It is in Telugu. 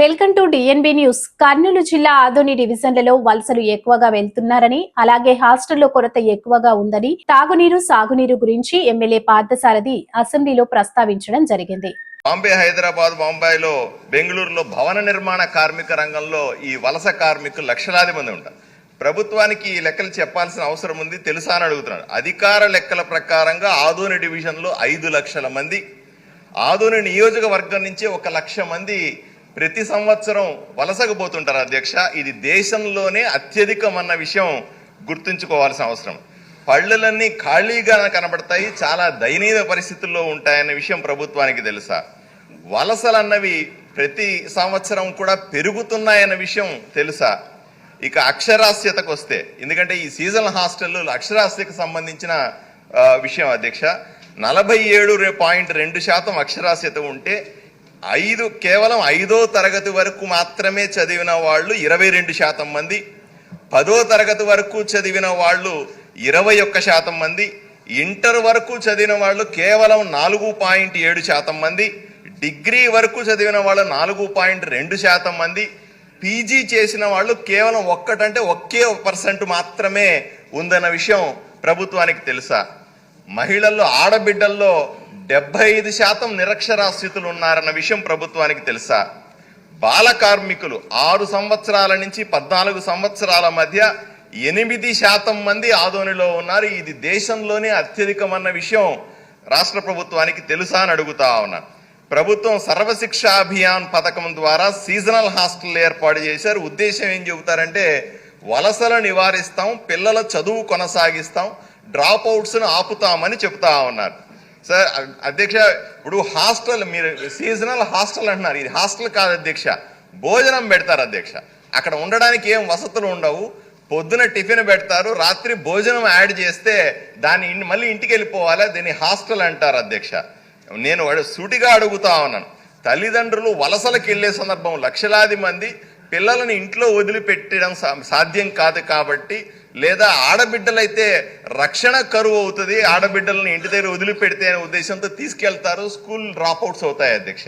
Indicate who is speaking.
Speaker 1: Welcome to DNB news Kurnool జిల్లా ఆదోని డివిజన్లలో వలసలు ఎక్కువగా వెళ్తున్నారని అలాగే హాస్టల్లో కొరత ఎక్కువగా ఉందని తాగునీరు సాగునీరు గురించి ఎమ్మెల్యే పార్థసారథి అసెంబ్లీలో ప్రస్తావించడం జరిగింది.
Speaker 2: బాంబే హైదరాబాద్ బొంబాయిలో బెంగళూరులో భవన నిర్మాణ కార్మిక రంగంలో ఈ వలస కార్మికులు లక్షలాది మంది ఉంటారు. ప్రభుత్వానికి ఈ లెక్కలు చెప్పాల్సిన అవసరం ఉంది తెలుసా అని అడుగుతున్నాడు. అధికార లెక్కల ప్రకారంగా ఆదోని డివిజన్లో ఐదు లక్షల మంది ఆదోని నియోజకవర్గం నుంచి ఒక లక్ష మంది ప్రతి సంవత్సరం వలసకు పోతుంటారు అధ్యక్ష. ఇది దేశంలోనే అత్యధికం అన్న విషయం గుర్తుంచుకోవాల్సిన అవసరం. పళ్ళులన్నీ ఖాళీగా కనబడతాయి చాలా దయనీయ పరిస్థితుల్లో ఉంటాయన్న విషయం ప్రభుత్వానికి తెలుసా? వలసలన్నవి ప్రతి సంవత్సరం కూడా పెరుగుతున్నాయన్న విషయం తెలుసా? ఇక అక్షరాస్యతకు వస్తే ఎందుకంటే ఈ సీజనల్ హాస్టల్లో అక్షరాస్యతకు సంబంధించిన విషయం అధ్యక్ష. నలభై ఏడు పాయింట్ రెండు శాతం అక్షరాస్యత ఉంటే ఐదు కేవలం ఐదో తరగతి వరకు మాత్రమే చదివిన వాళ్ళు ఇరవై రెండు శాతం మంది పదో తరగతి వరకు చదివిన వాళ్ళు ఇరవై ఒక్క శాతం మంది ఇంటర్ వరకు చదివిన వాళ్ళు కేవలం నాలుగు పాయింట్ ఏడు శాతం మంది డిగ్రీ వరకు చదివిన వాళ్ళు నాలుగు పాయింట్ రెండు శాతం మంది పీజీ చేసిన వాళ్ళు కేవలం ఒక్కటంటే ఒకే పర్సెంట్ మాత్రమే ఉందన్న విషయం ప్రభుత్వానికి తెలుసా? మహిళల్లో ఆడబిడ్డల్లో డెబ్బై ఐదు శాతం నిరక్షరాస్యతులు ఉన్నారన్న విషయం ప్రభుత్వానికి తెలుసా? బాల కార్మికులు ఆరు సంవత్సరాల నుంచి పద్నాలుగు సంవత్సరాల మధ్య ఎనిమిది శాతం మంది ఆదోనిలో ఉన్నారు. ఇది దేశంలోనే అత్యధికమన్న విషయం రాష్ట్ర ప్రభుత్వానికి తెలుసా అని అడుగుతా ఉన్నా. ప్రభుత్వం సర్వశిక్ష అభియాన్ పథకం ద్వారా సీజనల్ హాస్టల్ ఏర్పాటు చేశారు. ఉద్దేశం ఏం చెబుతారంటే వలసలు నివారిస్తాం పిల్లల చదువు కొనసాగిస్తాం డ్రాప్ అవుట్స్ను ఆపుతామని చెప్తా ఉన్నారు. సార్ అధ్యక్ష ఇప్పుడు హాస్టల్ మీరు సీజనల్ హాస్టల్ అంటున్నారు. ఇది హాస్టల్ కాదు అధ్యక్ష భోజనం పెడతారు అధ్యక్ష. అక్కడ ఉండడానికి ఏం వసతులు ఉండవు. పొద్దున టిఫిన్ పెడతారు రాత్రి భోజనం యాడ్ చేస్తే దాన్ని మళ్ళీ ఇంటికి వెళ్ళిపోవాలి? దీన్ని హాస్టల్ అంటారు అధ్యక్ష. నేను అడు- సూటిగా అడుగుతా ఉన్నాను. తల్లిదండ్రులు వలసలకు వెళ్ళే సందర్భం లక్షలాది మంది పిల్లలను ఇంట్లో వదిలిపెట్టడం సాధ్యం కాదు కాబట్టి లేదా ఆడబిడ్డలైతే రక్షణ కరువు అవుతుంది ఆడబిడ్డలను ఇంటి దగ్గర వదిలిపెడితే అనే ఉద్దేశంతో తీసుకెళ్తారు స్కూల్ డ్రాప్ అవుట్స్ అవుతాయి అధ్యక్ష.